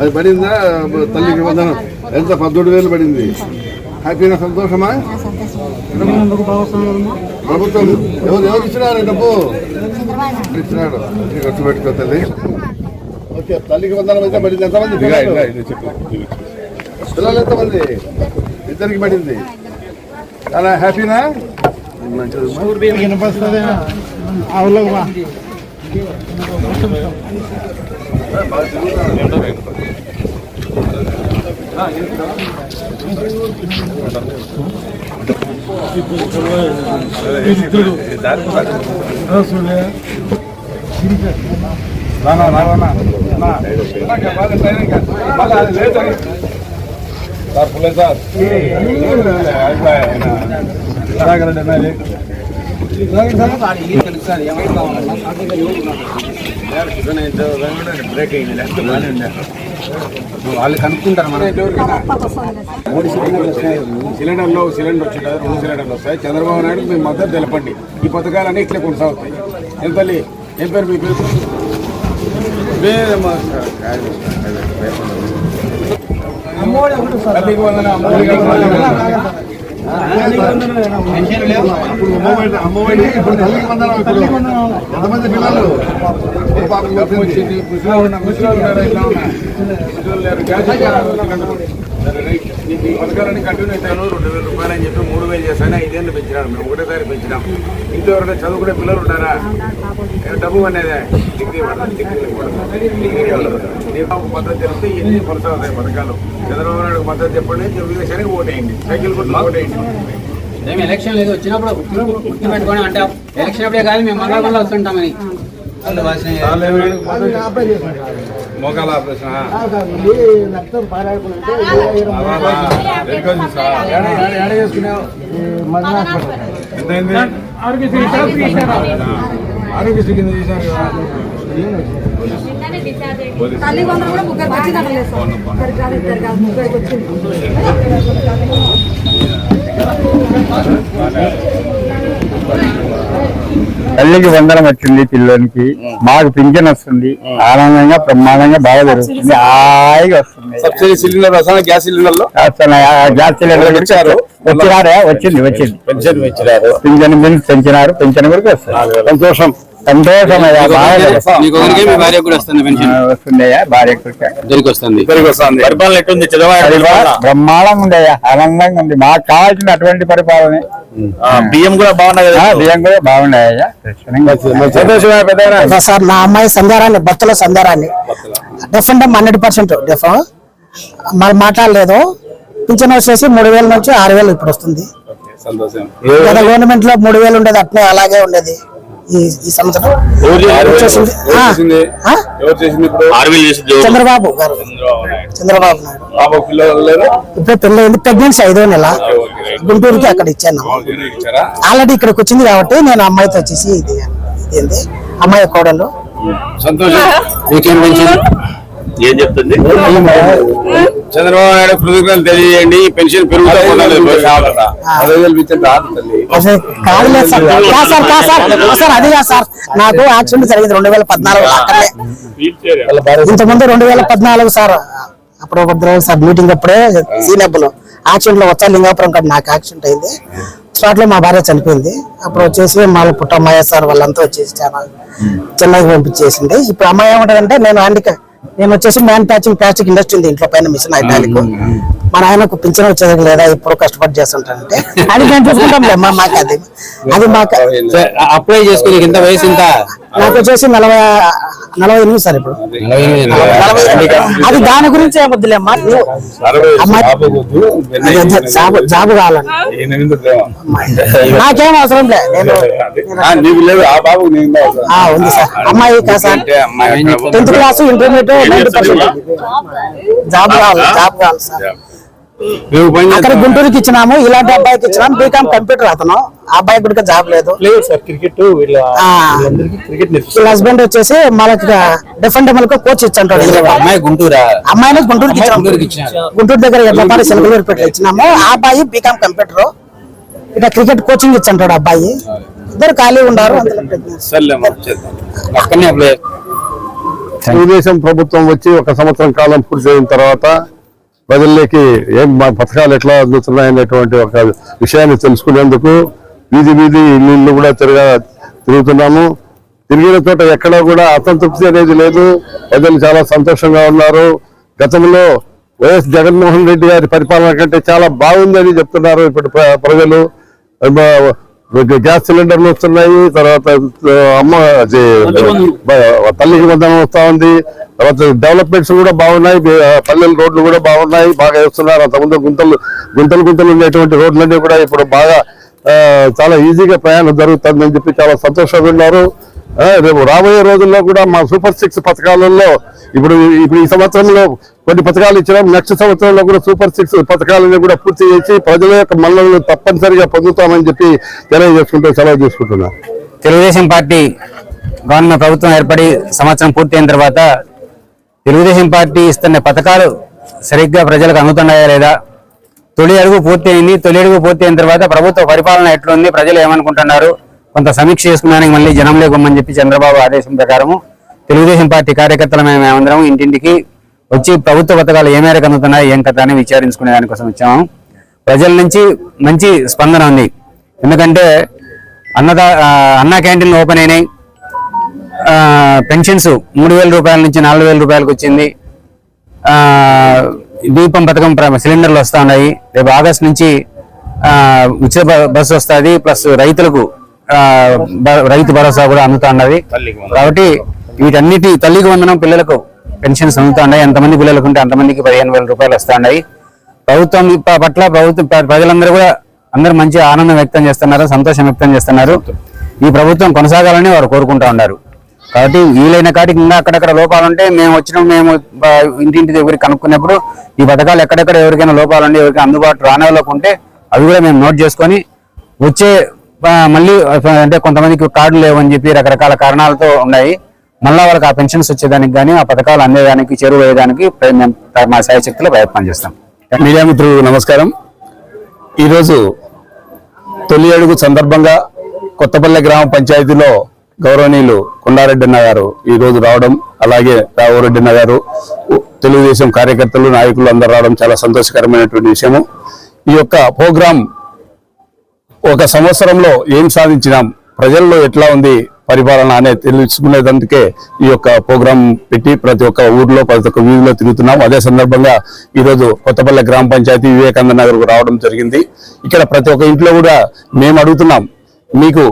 అది పడిందా? తల్లికి వందనం ఎంత? పద్దెనిమిది వేలు పడింది. హ్యాపీనా? సంతోషమా? ప్రభుత్వం ఎవరు ఎవరు ఇచ్చినారు? డబ్బు? ఇచ్చినాడు. ఖర్చు పెట్టుకో తల్లి. ఓకే తల్లికి వందనం అయితే పడింది. ఎంతమంది? పిల్లలు? ఎంతమంది? ఇద్దరికి పడింది. చాలా హ్యాపీనా? మంచిది వినపస్తుంది రానా రానా సార్ పుల్లే సార్ రాగలండి వాళ్ళు కనుక్కుంటారు మన మూడు సిలిండర్లు వస్తాయి సిలిండర్లో సిలిండర్ వచ్చింది రెండు సిలిండర్లు వస్తాయి. చంద్రబాబు నాయుడు మీ మద్దతు తెలపండి. ఈ పథకాలన్నీ ఇట్లా కొనసాగుతాయి. ఏం తల్లి? ఏం పేరు మీ పేరు అమ్మఒడికి వందనం. ఇప్పుడు అమ్మఒడి- ఇప్పుడు తల్లికి వందనం ఇప్పుడు. ఎంతమంది పిల్లలు? పాప వచ్చింది. నీకు పథకాలన్నీ కంటిన్యూ అవుతాను రెండు వేల రూపాయలు అని చెప్పి మూడు వేలు చేశాను. ఐదేళ్ళు పెంచినాడు మేము ఒకటేసారి పెంచినాం. ఇంట్లో ఎవరైనా చదువుకునే పిల్లలు ఉంటారా ఏ డబ్బు అనేది డిగ్రీ డిగ్రీ డిగ్రీ నీకు మద్దతు తెలిస్తే ఎన్ని కొనసాగుతాయి పథకాలు? చంద్రబాబు నాయుడు మద్దతు చెప్పండి. తెలుగుదేశానికి ఓటేయండి సైకిల్ గుర్తు ఓటేయండి మేము ఎలక్షన్ లేదు. వచ్చినప్పుడు గుర్తు పెట్టుకొని అంటే ఎలక్షన్ అప్పుడే కాదు మేము మంగళవారం వస్తుంటామని మోకాల ఆపరేషన్ ఎంతైంది ఆరోగ్యశ్రీ కింద చేశారు కదా తల్లి వందలు కూడా ముగ్గురికి వచ్చింది అక్కడ లేదు సార్. ఇద్దరికి కాదు ఇద్దరు కాదు ముగ్గురికి వచ్చింది తల్లికి వందనం వచ్చింది పిల్లోనికి. మాకు పింఛన్ వస్తుంది. ఆనందంగా బ్రహ్మాండంగా బాగా జరుగుతుంది. హాయిగా వస్తుంది. సబ్సిడీ సిలిండర్ వస్తాను గ్యాస్ సిలిండర్ గ్యాస్ సిలిండర్ ఇచ్చారు. వచ్చినారా వచ్చింది వచ్చింది. పెన్షన్ ఇచ్చినారు పింఛన్ బిల్ పెంచినారు పింఛన్ కూడా వస్తుంది. సంతోషం. బ్రహ్మాండంగా ఉందయ్యా ఆనందంగా ఉంది. మాకు కావాల్సిన అటువంటి పరిపాలన. బియ్యం కూడా బాగున్నాయి కదా బియ్యం కూడా బాగున్నాయ్యా సార్ నా అమ్మాయి సంధ్యారాన్ని భర్తలో సంధ్యారాన్ని డెఫినెట్ హండ్రెడ్ పర్సెంట్ డెఫ్. మరి మాట్లాడలేదు. పింఛన్ వచ్చేసి మూడు వేల నుంచి ఆరు వేలు ఇప్పుడు వస్తుంది. గవర్నమెంట్లో మూడు వేలు ఉండేది అట్నే అలాగే ఉండేది. ఈ ఈ సంవత్సరం. చంద్రబాబు గారు. చంద్రబాబు నాయుడు. ఇప్పుడే అయింది. ప్రెగ్నెన్సీ ఐదో నెల. గుంటూరుకి అక్కడ ఇచ్చాను. ఇచ్చారా? ఆల్రెడీ ఇక్కడికి వచ్చింది కాబట్టి నేను అమ్మాయితో వచ్చేసి ఇది ఇది ఏంది? అమ్మాయి కోడలు. సంతోషం. ఏం చెప్తుంది? చంద్రబాబు నాయుడు కృతజ్ఞతలు తెలియజేయండి. ఈ పెన్షన్ పెరుగుతా కాదు సార్ కాదు సార్. కాదు సార్ కాదు సార్. అది కాదు సార్. నాకు యాక్సిడెంట్ జరిగింది రెండు వేల పద్నాలుగు ఇంతకుముందు రెండు వేల పద్నాలుగు సార్. అప్పుడు ఒక సార్ మీటింగ్ అప్పుడే సీనబ్బులు యాక్సిడెంట్లో వచ్చా లింగాపురం కాడ నాకు యాక్సిడెంట్ అయింది. స్టార్ట్లో మా భార్య చనిపోయింది. అప్పుడు వచ్చేసి మా పుట్ట అమ్మాయి సార్ వాళ్ళంతా వచ్చేసి చాలా చిన్నగా పంపించేసింది. ఇప్పుడు అమ్మాయి ఏమంటదంటే నేను హ్యాండికా నేను వచ్చేసి మ్యానుఫాక్చరింగ్ ప్లాస్టిక్ ఇండస్ట్రీ ఉంది ఇంట్లో పైన మిషన్ ఐటాలిక్ మా నాయనకు పింఛన్ వచ్చేది లేదా ఇప్పుడు కష్టపడి చేస్తుంటానంటే అది మేము చూసుకుంటాం మాకు అది అది మాకు అప్లై చేసుకుని ఇంత వయసు ఇంత నాకు వచ్చేసి నలభై నలభై ఎనిమిది సార్ ఇప్పుడు. అది దాని గురించి ఏమొద్దులే అమ్మా జాబ్ జాబ్ కావాలని నాకేం అవసరం నేను లేదు నేను ఉంది సార్. అమ్మాయి కాదు sir. Tenth class intermediate job కావాలి జాబ్ కావాలి సార్ నువ్వు పని అక్కడ గుంటూరుకి ఇచ్చినాము ఇలాంటి అబ్బాయికి ఇచ్చినాము బీకామ్ కంప్యూటర్ అతను. ఆ అబ్బాయికి కూడా జాబ్ లేదు. క్రికెట్ వీళ్ళ హస్బెండ్ వచ్చేసి మనకి డిఫెండబుల్కు కోచ్ ఇచ్చంటాడు అమ్మాయి గుంటూరా? అమ్మాయిని గుంటూరుకి. గుంటూరు దగ్గర ఎడ్లపాటి సెలవులూరుపేట ఇచ్చినాము. ఆ అబ్బాయి బీకామ్ కంప్యూటర్. ఇట్లా క్రికెట్ కోచింగ్ ఇచ్చంటాడు ఆ అబ్బాయి. ఇద్దరు ఖాళీ ఉన్నారు అందులో తెలుగుదేశం ప్రభుత్వం వచ్చి ఒక సంవత్సరం కాలం పూర్తయిన తర్వాత ప్రజల్లోకి ఏం మా పథకాలు ఎట్లా అందుతున్నాయనేటువంటి ఒక విషయాన్ని తెలుసుకునేందుకు వీధి వీధి ఇల్లు కూడా తిరగా తిరుగుతున్నాము. తిరిగిన చోట ఎక్కడా కూడా అసంతృప్తి అనేది లేదు. ప్రజలు చాలా సంతోషంగా ఉన్నారు. గతంలో వైఎస్ జగన్మోహన్ రెడ్డి గారి పరిపాలన కంటే చాలా బాగుందని చెప్తున్నారు ఇప్పుడు ప్ర- ప్రజలు. గ్యాస్ సిలిండర్లు వస్తున్నాయి తర్వాత అమ్మ తల్లికి వందనం వస్తా ఉంది. తర్వాత డెవలప్మెంట్స్ కూడా బాగున్నాయి పల్లెల రోడ్లు కూడా బాగున్నాయి బాగా వేస్తున్నారు అంతకుముందు గుంతలు గుంతలు గుంతలు ఉండేటువంటి రోడ్లన్నీ కూడా ఇప్పుడు బాగా చాలా ఈజీగా ప్రయాణం జరుగుతుందని చెప్పి చాలా సంతోషంగా ఉన్నారు. రేపు రాబోయే రోజుల్లో కూడా మా సూపర్ సిక్స్ పథకాలలో ఇప్పుడు ఇప్పుడు ఈ సంవత్సరంలో కొన్ని పథకాలు ఇచ్చినాం. నెక్స్ట్ సంవత్సరంలో కూడా సూపర్ సిక్స్ పథకాలను కూడా పూర్తి చేసి ప్రజల యొక్క మన్నలను తప్పనిసరిగా పొందుతామని చెప్పి తెలియజేసుకుంటూ సెలవు తీసుకుంటున్నాను తెలుగుదేశం పార్టీ గవర్నమెంట్ ప్రభుత్వం ఏర్పడి సంవత్సరం పూర్తయిన తర్వాత తెలుగుదేశం పార్టీ ఇస్తున్న పథకాలు సరిగ్గా ప్రజలకు అందుతున్నాయా లేదా? తొలి అడుగు పూర్తయింది. తొలి అడుగు పూర్తి అయిన తర్వాత ప్రభుత్వ పరిపాలన ఎట్లుంది? ప్రజలు ఏమనుకుంటున్నారు? కొంత సమీక్ష చేసుకున్నానికి మళ్ళీ జనం లేకుమని చెప్పి చంద్రబాబు ఆదేశం ప్రకారము తెలుగుదేశం పార్టీ కార్యకర్తలు మేము మేమందరం ఇంటింటికి వచ్చి ప్రభుత్వ పథకాలు ఏ మేరకు అందుతున్నాయి ఏం కథ అని విచారించుకునే దానికోసం వచ్చాము. ప్రజల నుంచి మంచి స్పందన ఉంది. ఎందుకంటే అన్నదా అన్నా క్యాంటీన్లు ఓపెన్ అయినాయి. పెన్షన్స్ మూడు వేల రూపాయల నుంచి నాలుగు వేల రూపాయలకు వచ్చింది. దీపం పథకం సిలిండర్లు వస్తా ఉన్నాయి. రేపు ఆగస్ట్ నుంచి ఉచిత బస్సు వస్తుంది. ప్లస్ రైతులకు రైతు భరోసా కూడా అందుతా ఉన్నది. కాబట్టి వీటన్నిటి తల్లికి వందనం పిల్లలకు పెన్షన్స్ అందుతా ఎంతమంది పిల్లలకు ఉంటే అంతమందికి పదిహేను వేల రూపాయలు వస్తున్నాయి. ప్రభుత్వం పట్ల ప్రభుత్వం ప్రజలందరూ కూడా అందరూ మంచి ఆనందం వ్యక్తం చేస్తున్నారు సంతోషం వ్యక్తం చేస్తున్నారు. ఈ ప్రభుత్వం కొనసాగాలని వారు కోరుకుంటా ఉన్నారు. కాబట్టి వీలైన కాటికి ఇంకా అక్కడక్కడ లోపాలు ఉంటే మేము వచ్చిన మేము ఇంటింటి దగ్గరికి కనుక్కున్నప్పుడు ఈ పథకాలు ఎక్కడెక్కడ ఎవరికైనా లోపాలు ఎవరికైనా అందుబాటు రానివ్వలేక ఉంటే అవి కూడా మేము నోట్ చేసుకొని వచ్చే మళ్ళీ అంటే కొంతమందికి కార్డు లేవని చెప్పి రకరకాల కారణాలతో ఉన్నాయి. మళ్ళా వాళ్ళకి ఆ పెన్షన్స్ వచ్చేదానికి కానీ ఆ పథకాలు అందేదానికి చేరువయ్యేదానికి ప్ర- మేము మా శాయశక్తిలో ప్రయత్నం చేస్తాం. మీడియా మిత్రులు నమస్కారం. ఈరోజు తొలి అడుగు సందర్భంగా కొత్తపల్లె గ్రామ పంచాయతీలో గౌరవనీయులు కొండారెడ్డి అన్న గారు ఈరోజు రావడం అలాగే రాఘవరెడ్డి అన్న గారు తెలుగుదేశం కార్యకర్తలు నాయకులు అందరూ రావడం చాలా సంతోషకరమైనటువంటి విషయము. ఈ యొక్క ప్రోగ్రాం ఒక సంవత్సరంలో ఏం సాధించినాం? ప్రజల్లో ఎట్లా ఉంది? పరిపాలన అనేది తెలుసుకునేందుకే ఈ యొక్క ప్రోగ్రాం పెట్టి ప్రతి ఒక్క ఊర్లో ప్రతి ఒక్క వీధిలో తిరుగుతున్నాం. అదే సందర్భంగా ఈరోజు కొత్తపల్లె గ్రామ పంచాయతీ వివేకానంద నగర్ రావడం జరిగింది. ఇక్కడ ప్రతి ఒక్క ఇంట్లో కూడా మేము అడుగుతున్నాం మీకు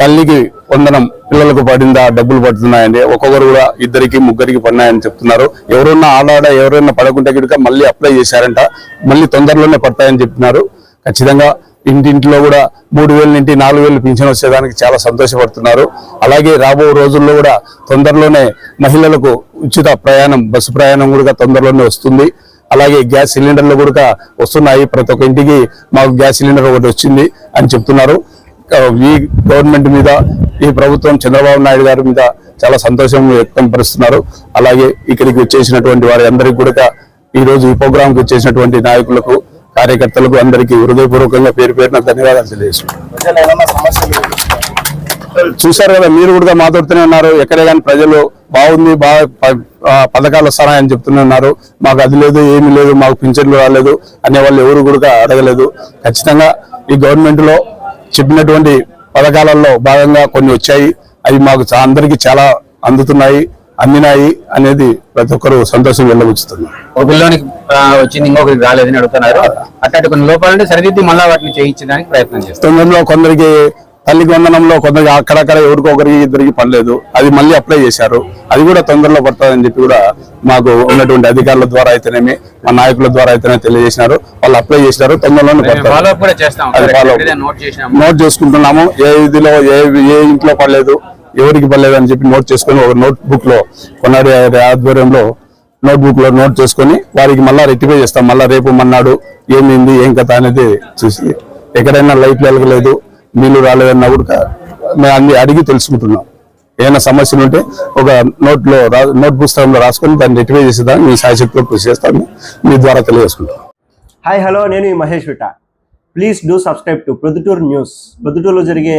తల్లికి వందనం పిల్లలకు పడిందా డబ్బులు పడుతున్నాయండి ఒక్కొక్కరు కూడా ఇద్దరికి ముగ్గురికి పడినాయని చెప్తున్నారు. ఎవరున్నా ఆడాడ ఎవరైనా పడకుంటే గిడక మళ్ళీ అప్లై చేశారంట. మళ్ళీ తొందరలోనే పడతాయని చెప్తున్నారు ఖచ్చితంగా ఇంటింట్లో కూడా మూడు వేల నుండి నాలుగు వేలు పింఛన్ వచ్చేదానికి చాలా సంతోషపడుతున్నారు. అలాగే రాబో రోజుల్లో కూడా తొందరలోనే మహిళలకు ఉచిత ప్రయాణం బస్సు ప్రయాణం కూడా తొందరలోనే వస్తుంది. అలాగే గ్యాస్ సిలిండర్లు కూడా వస్తున్నాయి. ప్రతి ఒక్క ఇంటికి మాకు గ్యాస్ సిలిండర్ ఒకటి వచ్చింది అని చెప్తున్నారు. ఈ గవర్నమెంట్ మీద ఈ ప్రభుత్వం చంద్రబాబు నాయుడు గారి మీద చాలా సంతోషం వ్యక్తం పరుస్తున్నారు. అలాగే ఇక్కడికి వచ్చేసినటువంటి వారి అందరికీ కూడా ఈ రోజు ఈ ప్రోగ్రామ్కి వచ్చేసినటువంటి నాయకులకు కార్యకర్తలకు అందరికీ హృదయపూర్వకంగా పేరు పేరున ధన్యవాదాలు తెలియజేస్తున్నాను. చూశారు కదా మీరు కూడా మాట్లాడుతూనే ఉన్నారు. ఎక్కడే కానీ ప్రజలు బాగుంది బాగా ప- పథకాలు వస్తాయని చెప్తూనే ఉన్నారు. మాకు అది లేదు ఏమీ లేదు మాకు పింఛన్లు రాలేదు అనే వాళ్ళు ఎవరు కూడా అడగలేదు. ఖచ్చితంగా ఈ గవర్నమెంట్లో చెప్పినటువంటి పథకాలలో భాగంగా కొన్ని వచ్చాయి. అవి మాకు అందరికీ చాలా అందుతున్నాయి. అందినాయి అనేది ప్రతి ఒక్కరు సంతోషం వెళ్ళబుచ్చుతున్నారు ఒక పిల్లోనికి ఆ, వచ్చింది ఇంకొకరికి రాలేదని అడుగుతున్నారు. అట్లాంటి కొన్ని లోపాలంటే సరిదిద్ది మళ్ళా వాటిని చేయించడానికి ప్రయత్నం తొందరలో కొందరికి తల్లికి వందనంలో కొందరికి అక్కడక్కడ ఎవరికొకరికి ఇద్దరికి పడలేదు అది మళ్ళీ అప్లై చేశారు. అది కూడా తొందరలో పడుతుందని చెప్పి కూడా మాకు ఉన్నటువంటి అధికారుల ద్వారా అయితేనేమి మా నాయకుల ద్వారా అయితేనే తెలియజేసినారు. వాళ్ళు అప్లై చేసినారు. తొందరలోనే. నోట్ చేసుకుంటున్నాము. ఏ ఇదిలో ఏ ఏ ఇంట్లో పడలేదు. ఎవరికి పడలేదు అని చెప్పి నోట్ చేసుకొని ఒక నోట్ బుక్లో కొన్నాడు ఆధ్వర్యంలో నోట్ బుక్లో నోట్ చేసుకొని వారికి మళ్ళా రెక్టిఫై చేస్తాం. మళ్ళా రేపు మన్నాడు ఏమైంది ఏం కథ అనేది చూసి ఎక్కడైనా లైట్లు వెలగలేదు నీళ్ళు రాలేదన్న కూడా మేము అన్ని అడిగి తెలుసుకుంటున్నాం. ఏమైనా సమస్యలు ఉంటే ఒక నోట్లో రా- నోట్ పుస్తకంలో రాసుకొని దాన్ని రెక్టిఫై చేసేదాన్ని మీ సాయశక్తిలో కృషి చేస్తాను మీ ద్వారా తెలియజేసుకుంటాం హాయ్ హలో నేను Mahesh విట please do subscribe to Proddatur news ప్రొద్దుటూరులో జరిగే